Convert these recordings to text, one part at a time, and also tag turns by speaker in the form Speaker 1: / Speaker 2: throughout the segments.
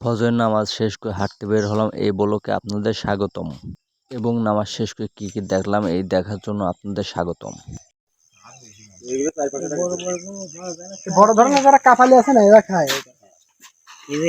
Speaker 1: ফজরের নামাজ শেষ করে হাঁটতে বের হলাম। এই ব্লকে আপনাদের স্বাগতম এবং নামাজ শেষ করে কী কী দেখলাম এই দেখার জন্য আপনাদের স্বাগতম।
Speaker 2: বড় ধরনের যারা কাপালি আছে না এরা খায়।
Speaker 3: ಇದು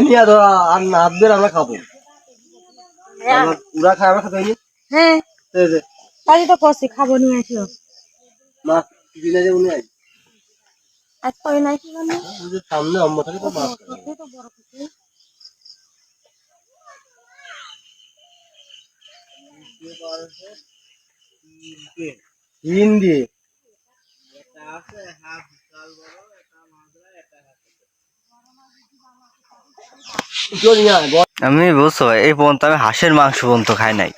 Speaker 2: নিয়ে ধরা আর না আমরা খাব। আমরা উড়া খাই আমরা খাতে
Speaker 4: হ্যাঁ। তাই তো করছি খাব নিয়ে আসিও
Speaker 2: মাছ দিনে যে উনি আই
Speaker 4: আজ করে নাই কি মানে
Speaker 2: সামনে অম্ব থাকে তো মাছ
Speaker 4: তো বড় কিছু
Speaker 2: দিয়ে। চল নিয়ে আয়,
Speaker 1: আমি বুঝছ ভাই এই পর্যন্ত আমি হাঁসের মাংস পর্যন্ত খাই নাই।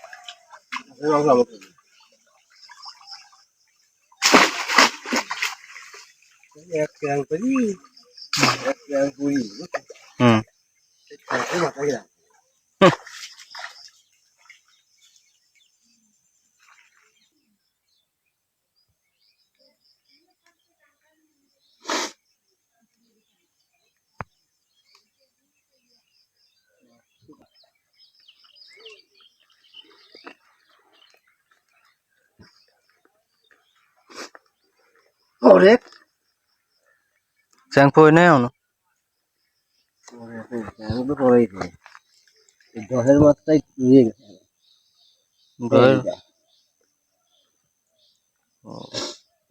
Speaker 1: হুম।
Speaker 2: ওরে
Speaker 1: চ্যাং পই নাই এখনও?
Speaker 2: আমি তো পরেই খাই দশের মাত্রায় নিয়ে গেছে।
Speaker 1: ঘরের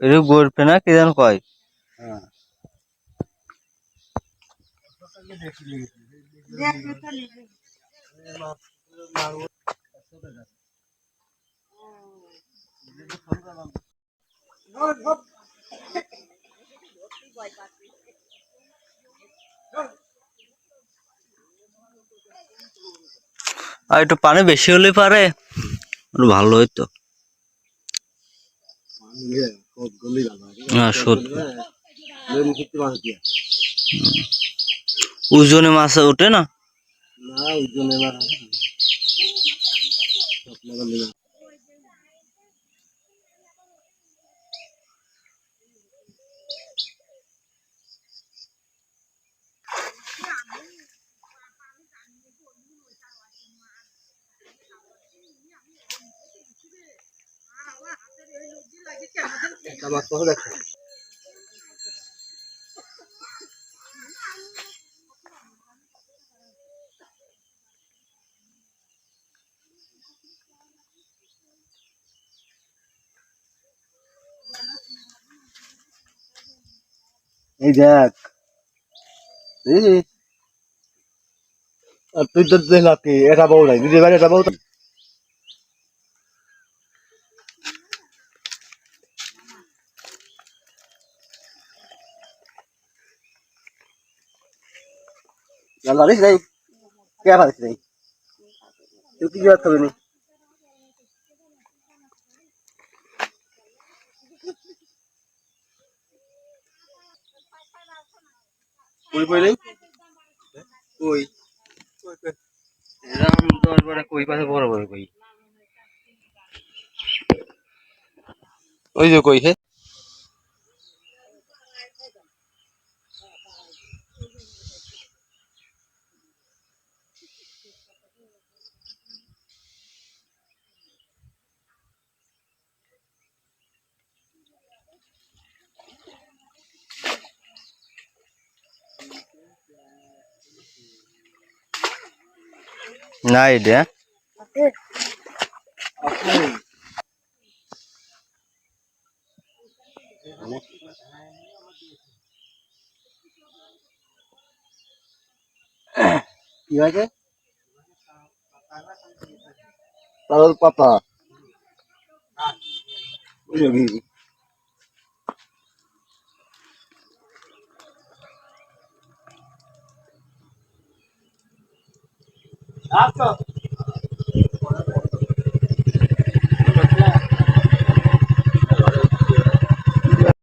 Speaker 1: এরু গড়পে না কি যেন কয়?
Speaker 2: হ্যাঁ।
Speaker 1: আর একটু পানি বেশি হলে পারে? ভালো হইতো হ্যাঁ ওজনে মাছ ওঠে না?
Speaker 2: না ওজনে মাছ আপনারা নেবেন একটা মাছ কত দেখো এই দেখ এই আর তুই তো দেখলা কি এটা বউ নাই দিদি ভাই এটা বউ জানলা দিস নাই কে নাই তুই কি হবে নি? কই কই নাই কই?
Speaker 1: এরকম দশ বারে কই পাশে বড় বড় কই?
Speaker 2: ওই যে কই হে?
Speaker 1: না এটা
Speaker 4: আছে
Speaker 2: কি হয়েছে তারপর পাতা বুঝলো কি
Speaker 3: আসো